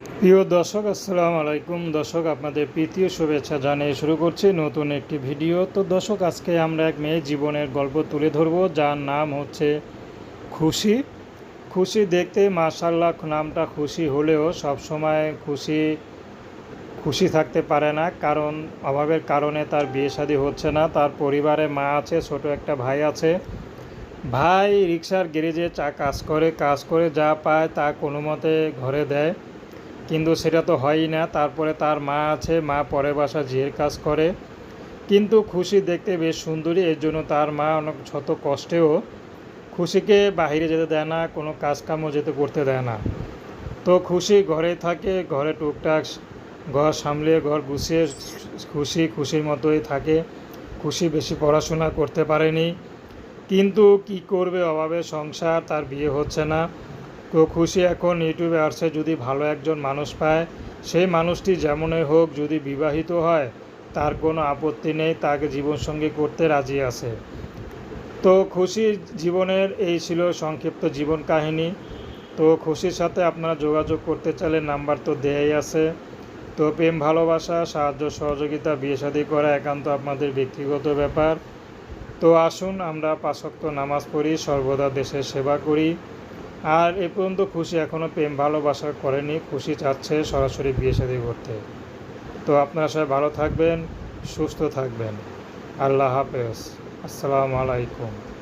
প্রিয় দর্শক, আসসালামু আলাইকুম। দর্শক, আপনাদের প্রীতীয় শুভেচ্ছা জানিয়ে শুরু করছি নতুন একটি ভিডিও। তো দর্শক, আজকে আমরা এক মেয়ে জীবনের গল্প তুলে ধরব, যার নাম হচ্ছে খুশি। খুশি দেখতে মাশাল্লাহ নামটা খুশি হলেও সবসময় খুশি খুশি থাকতে পারে না। কারণ, অভাবের কারণে তার বিয়ে শাদী হচ্ছে না। তার পরিবারে মা আছে, ছোট একটা ভাই আছে। ভাই রিক্সার গ্যারেজে চা কাজ করে কাজ করে যা পায় তা কোনো মতে ঘরে দেয়। কিন্তু সেটা তো হয়ই না। তারপরে তার মা আছে, মা পরের বাসা ঝিয়ের কাজ করে। কিন্তু খুশি দেখতে বেশ সুন্দরী, এর জন্য তার মা অনেক শত কষ্টেও খুশিকে বাইরে যেতে দেয় না, কোনো কাজকামও যেতে করতে দেয় না। তো খুশি ঘরে থাকে, ঘরে টুকটাক ঘর সামলিয়ে, ঘর গুছিয়ে খুশি খুশির মতোই থাকে। খুশি বেশি পড়াশোনা করতে পারেনি। কিন্তু কি করবে অভাবে সংসার, তার বিয়ে হচ্ছে না। তো খুশি এখন ইউটিউবে আসছে যদি ভালো একজন মানুষ পায়। সেই মানুষটি যেমনই হোক যদি বিবাহিত হয়, তার কোনো আপত্তি নেই, তাকে জীবনসঙ্গী করতে রাজি আছে। তো খুশি জীবনের এই ছিল সংক্ষিপ্ত জীবন কাহিনী। তো খুশির সাথে আপনারা যোগাযোগ করতে চাইলে নাম্বার তো দেয়াই আছে। তো প্রেম, ভালোবাসা, সাহায্য, সহযোগিতা, বিয়ে শাদী করা একান্ত আপনাদের ব্যক্তিগত ব্যাপার। তো আসুন আমরা পাশক্ত নামাজ পড়ি, সর্বদা দেশের সেবা করি। আর এ পর্যন্ত খুশি এখনও প্রেম ভালোবাসা করেনি, খুশি চাচ্ছে সরাসরি বিয়ে শাদী করতে। তো আপনারা সবাই ভালো থাকবেন, সুস্থ থাকবেন। আল্লাহ হাফেজ। আসসালামু আলাইকুম।